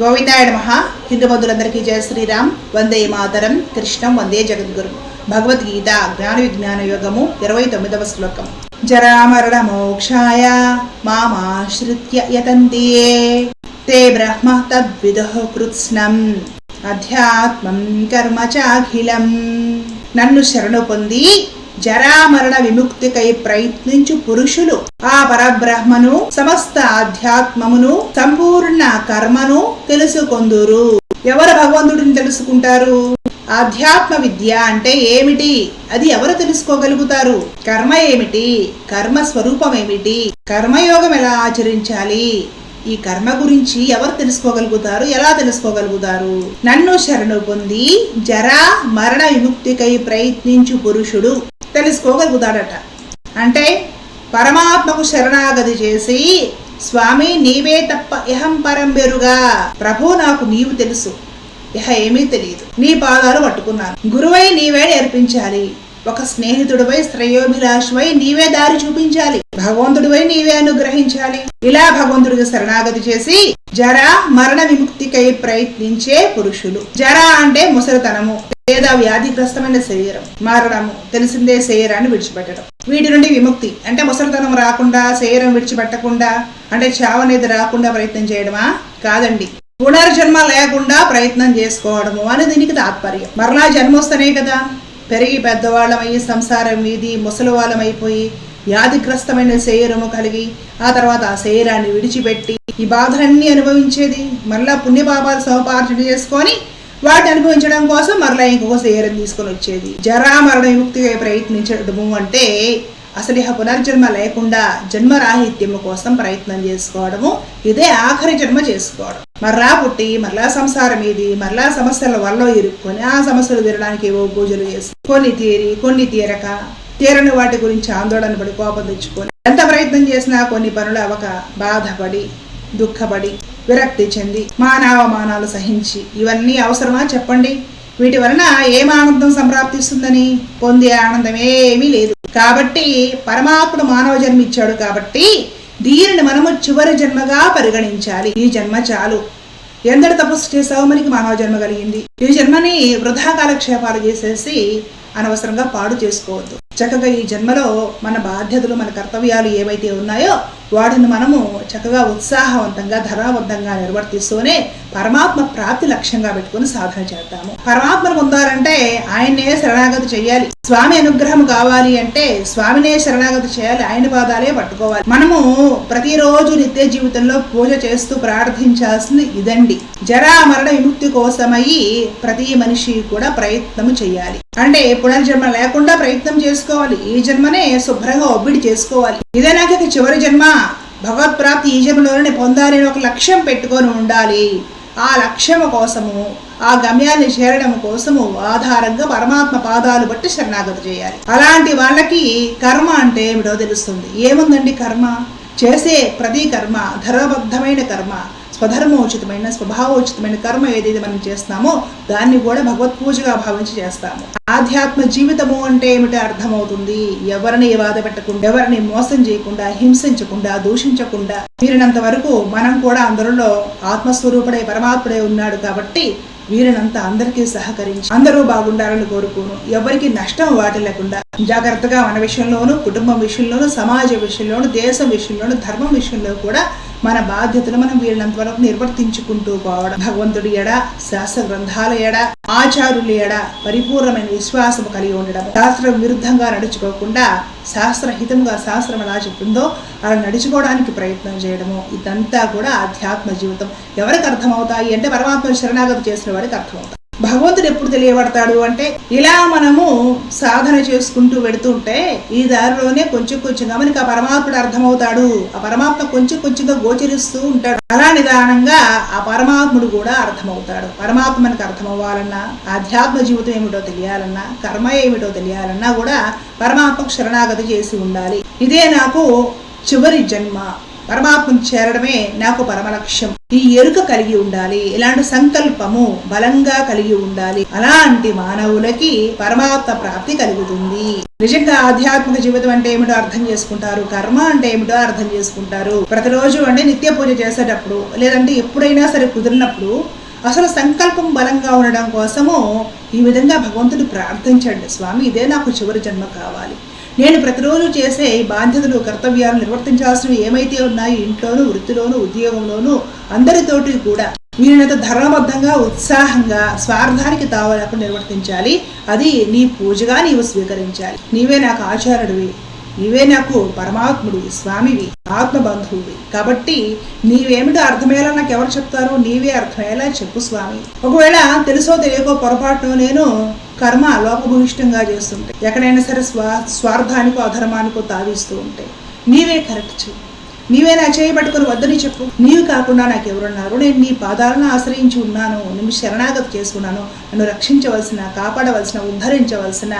గోవిందాయ మహా హిందూ బంధువులందరికీ జయ శ్రీరామ్. వందే మాతరం. కృష్ణం వందే జగద్గురు. భగవద్గీత జ్ఞాన విజ్ఞాన యోగము ఇరవై తొమ్మిదవ శ్లోకం. జరామరణ మోక్షాయ మామాశ్రిత్య యతంతి తే బ్రహ్మ తద్విదుః కృత్స్నం. అధ్యాత్మం కర్మ చాఖిలం. నన్ను శరణు పొంది జరామరణ విముక్తికై ప్రయత్నించు పురుషులు. ఆ పరబ్రహ్మను సమస్త ఆధ్యాత్మమును సంపూర్ణ కర్మను తెలుసుకొందురు. ఎవరు భగవంతుడిని తెలుసుకుంటారు? ఆధ్యాత్మ విద్య అంటే ఏమిటి? అది ఎవరు తెలుసుకోగలుగుతారు? కర్మ ఏమిటి? కర్మ స్వరూపం ఏమిటి? కర్మయోగం ఎలా ఆచరించాలి? ఈ కర్మ గురించి ఎవరు తెలుసుకోగలుగుతారు? ఎలా తెలుసుకోగలుగుతారు? నన్ను శరణు పొంది జరా మరణ విముక్తికై ప్రయత్నించు పురుషుడు. తెలుసుకోగలుగుతాడట. అంటే పరమాత్మకు శరణాగతి చేసి స్వామి నీవే తప్ప ఇహం పరం బెరుగా. ప్రభు నాకు నీవు తెలుసు. ఇహ ఏమీ తెలియదు. నీ పాదాలు పట్టుకున్నాను. గురువై నీవే నేర్పించాలి. ఒక స్నేహితుడివై శ్రేయోభిలాషువై నీవే దారి చూపించాలి. భగవంతుడివై నీవే అనుగ్రహించాలి. ఇలా భగవంతుడికి శరణాగతి చేసి జర మరణ విముక్తికై ప్రయత్నించే పురుషులు. జర అంటే ముసలితనము లేదా వ్యాధిగ్రస్తమైన శరీరం మరణము తెలిసిందే శరీరాన్ని విడిచిపెట్టడం. వీటి నుండి విముక్తి. అంటే ముసలితనం రాకుండా శరీరం విడిచిపెట్టకుండా అంటే చావు అనేది రాకుండా ప్రయత్నం చేయడమా? కాదండి. పునర్జన్మ లేకుండా ప్రయత్నం చేసుకోవడము అని దీనికి తాత్పర్యం. మరలా జన్మ వస్తేనే కదా. పెరిగి పెద్దవాళ్ళమయ్యి సంసారం మీది ముసలి వాళ్ళమైపోయి వ్యాధిగ్రస్తమైన శరీరము కలిగి ఆ తర్వాత ఆ శరీరాన్ని విడిచిపెట్టి ఈ బాధలన్నీ అనుభవించేది మరలా పుణ్యపాపాలు సోపార్జన చేసుకొని వాటిని అనుభవించడం కోసం మరలా ఇంకొక శరీరం తీసుకొని వచ్చేది. జరా మరణ విముక్తిగా ప్రయత్నించడము అంటే అసలు ఇహ పునర్జన్మ లేకుండా జన్మరాహిత్యము కోసం ప్రయత్నం చేసుకోవడము. ఇదే ఆఖరి జన్మ చేసుకోవడం. మరలా పుట్టి మరలా సంసారం ఇది మరలా సమస్యల వల్ల ఇరుక్కొని ఆ సమస్యలు తీరడానికి ఏవో పూజలు చేసి కొన్ని తీరి కొన్ని తీరక తీరని వాటి గురించి ఆందోళన పడి కోపం తెచ్చుకొని ఎంత ప్రయత్నం చేసినా కొన్ని పనులు అవక బాధపడి దుఃఖపడి విరక్తి చెంది మానవమానాలు సహించి. ఇవన్నీ అవసరమా చెప్పండి? వీటి వలన ఏం ఆనందం సంప్రాప్తిస్తుందని? పొందే ఆనందం ఏమీ లేదు. కాబట్టి పరమాత్ముడు మానవ జన్మ ఇచ్చాడు కాబట్టి దీనిని మనము చివరి జన్మగా పరిగణించాలి. ఈ జన్మ చాలు. ఎందరు తపస్సు చేసావు మనకి మానవ జన్మ కలిగింది. ఈ జన్మని వృధా కాలక్షేపాలు చేసేసి అనవసరంగా పాడు చేసుకోవద్దు. చక్కగా ఈ జన్మలో మన బాధ్యతలు మన కర్తవ్యాలు ఏవైతే ఉన్నాయో వాటిని మనము చక్కగా ఉత్సాహవంతంగా ధరావంతంగా నిర్వర్తిస్తూనే పరమాత్మ ప్రాప్తి లక్ష్యంగా పెట్టుకుని సాధన చేద్దాము. పరమాత్మను పొందాలంటే ఆయన్నే శరణాగతి చేయాలి. స్వామి అనుగ్రహం కావాలి అంటే స్వామినే శరణాగతి చేయాలి. ఆయన పాదాలే పట్టుకోవాలి. మనము ప్రతిరోజు నిత్య జీవితంలో పూజ చేస్తూ ప్రార్థించాల్సింది ఇదండి. జరా మరణ విముక్తి కోసమై ప్రతి మనిషి కూడా ప్రయత్నం చేయాలి. అంటే పునర్జన్మ లేకుండా ప్రయత్నం చేసుకోవాలి. ఈ జన్మనే శుభ్రంగా ఒబ్బిడి చేసుకోవాలి. ఇదే నాకు చివరి జన్మ. భగవత్ ప్రాప్తి ఈ జన్మలోనే పొందాలని ఒక లక్ష్యం పెట్టుకొని ఉండాలి. ఆ లక్ష్యము కోసము ఆ గమ్యాన్ని చేరడం కోసము ఆధారంగా పరమాత్మ పాదాలు బట్టి శరణాగతి చేయాలి. అలాంటి వాళ్ళకి కర్మ అంటే ఏమిటో తెలుస్తుంది. ఏముందండి కర్మ? చేసే ప్రతి కర్మ ధర్మబద్ధమైన కర్మ స్వధర్మోచితమైన స్వభావోచితమైన కర్మ ఏదైతే మనం చేస్తామో దాన్ని కూడా భగవత్ పూజగా భావించి చేస్తాము. ఆధ్యాత్మ జీవితము అంటే ఏమిటో అర్థమవుతుంది. ఎవరిని బాధ పెట్టకుండా ఎవరిని మోసం చేయకుండా హింసించకుండా దూషించకుండా వీరినంత వరకు మనం కూడా అందరిలో ఆత్మస్వరూపుడే పరమాత్ముడే ఉన్నాడు కాబట్టి వీరినంత అందరికీ సహకరించి అందరూ బాగుండాలని కోరుకోను. ఎవరికి నష్టం వాటిల్లకుండా జాగ్రత్తగా మన విషయంలోనూ కుటుంబం విషయంలోనూ సమాజ విషయంలోనూ దేశం విషయంలోనూ ధర్మం విషయంలో కూడా మన బాధ్యతలు మనం వీళ్ళంత వరకు నిర్వర్తించుకుంటూ పోవడం. భగవంతుడి ఎడ శాస్త్ర గ్రంథాల ఎడ ఆచారుల ఎడ పరిపూర్ణమైన విశ్వాసం కలిగి ఉండడం శాస్త్రం విరుద్ధంగా నడుచుకోకుండా శాస్త్రహితంగా శాస్త్రం ఎలా చెప్తుందో అలా నడుచుకోవడానికి ప్రయత్నం చేయడము. ఇదంతా కూడా ఆధ్యాత్మ జీవితం. ఎవరికి అర్థమవుతాయి అంటే పరమాత్మ శరణాగతి చేసిన వారికి అర్థమవుతాయి. భగవంతుడు ఎప్పుడు తెలియబడతాడు అంటే ఇలా మనము సాధన చేసుకుంటూ వెడుతుంటే ఈ దారిలోనే కొంచెం కొంచెంగా మనకి ఆ పరమాత్ముడు అర్థమవుతాడు. ఆ పరమాత్మ కొంచెం కొంచెంగా గోచరిస్తూ ఉంటాడు. అలా నిదానంగా ఆ పరమాత్ముడు కూడా అర్థమవుతాడు. పరమాత్మ మనకు అర్థమవ్వాలన్నా ఆధ్యాత్మ జీవితం ఏమిటో తెలియాలన్నా కర్మ ఏమిటో తెలియాలన్నా కూడా పరమాత్మకు శరణాగతి చేసి ఉండాలి. ఇదే నాకు చివరి జన్మ. పరమాత్మను చేరడమే నాకు పరమ లక్ష్యం ఈ ఎరుక కలిగి ఉండాలి ఇలాంటి సంకల్పము బలంగా కలిగి ఉండాలి. అలాంటి మానవులకి పరమాత్మ ప్రాప్తి కలుగుతుంది. నిజంగా ఆధ్యాత్మిక జీవితం అంటే ఏమిటో అర్థం చేసుకుంటారు కర్మ అంటే ఏమిటో అర్థం చేసుకుంటారు. ప్రతిరోజు అంటే నిత్య పూజ చేసేటప్పుడు లేదంటే ఎప్పుడైనా సరే కుదిరినప్పుడు అసలు సంకల్పం బలంగా ఉండడం కోసము ఈ విధంగా భగవంతుడు ప్రార్థించండి. స్వామి ఇదే నాకు చివరి జన్మ కావాలి. నేను ప్రతిరోజు చేసే బాధ్యతలు కర్తవ్యాలు నిర్వర్తించాల్సినవి ఏమైతే ఉన్నాయో ఇంట్లోనూ వృత్తిలోనూ ఉద్యోగంలోనూ అందరితోటి కూడా వీరినంత ధర్మబద్ధంగా ఉత్సాహంగా స్వార్థానికి తావలేకుండా నిర్వర్తించాలి అది నీ పూజగా నీవు స్వీకరించాలి. నీవే నాకు ఆచార్యుడివి. నీవే నాకు పరమాత్ముడివి స్వామివి ఆత్మబంధువువి. కాబట్టి నీవేమిటో అర్థమయ్యేలా నాకు ఎవరు చెప్తారు నీవే అర్థమయ్యేలా చెప్పు స్వామి. ఒకవేళ తెలుసో తెలియకో పొరపాటును నేను కర్మ లోపభూయిష్టంగా చేస్తుంటే ఎక్కడైనా సరే స్వా స్వార్థానికో అధర్మానికో తావిస్తూ ఉంటే నీవే కరెక్ట్ చెప్పు. నీవే నా చేయబట్టుకుని వద్దని చెప్పు. నీవు కాకుండా నాకు ఎవరున్నారు నేను నీ పాదాలను ఆశ్రయించి ఉన్నాను నేను శరణాగతి చేసుకున్నాను నన్ను రక్షించవలసిన కాపాడవలసిన ఉద్ధరించవలసిన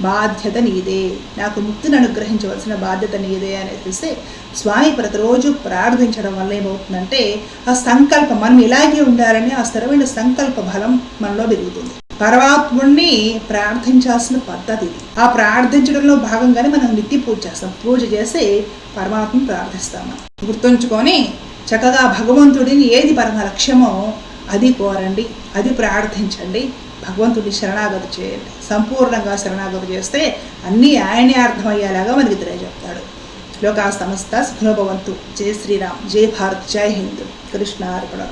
బాధ్యత నీదే. నాకు ముక్తిని అనుగ్రహించవలసిన బాధ్యత నీదే అనేసి స్వామి ప్రతిరోజు ప్రార్థించడం వల్ల ఏమవుతుందంటే ఆ సంకల్పం మనం ఇలాగే ఉండాలని ఆ స్థిరమైన సంకల్ప బలం మనలో పెరుగుతుంది. పరమాత్ముణ్ణి ప్రార్థించాల్సిన పద్ధతి ఆ ప్రార్థించడంలో భాగంగానే మనం నిత్య పూజ చేస్తాం. పూజ చేసి పరమాత్మను ప్రార్థిస్తాము గుర్తుంచుకొని చక్కగా భగవంతుడిని ఏది పరమ లక్ష్యమో అది కోరండి అది ప్రార్థించండి. భగవంతుడిని శరణాగతి చేయండి. సంపూర్ణంగా శరణాగతి చేస్తే అన్నీ ఆయనే అర్థమయ్యేలాగా మనకి తెలియజెప్తాడు లోకా సమస్త సుఖభవంతు జై శ్రీరామ్. జై భారత్. జై హింద్. కృష్ణ అర్పణ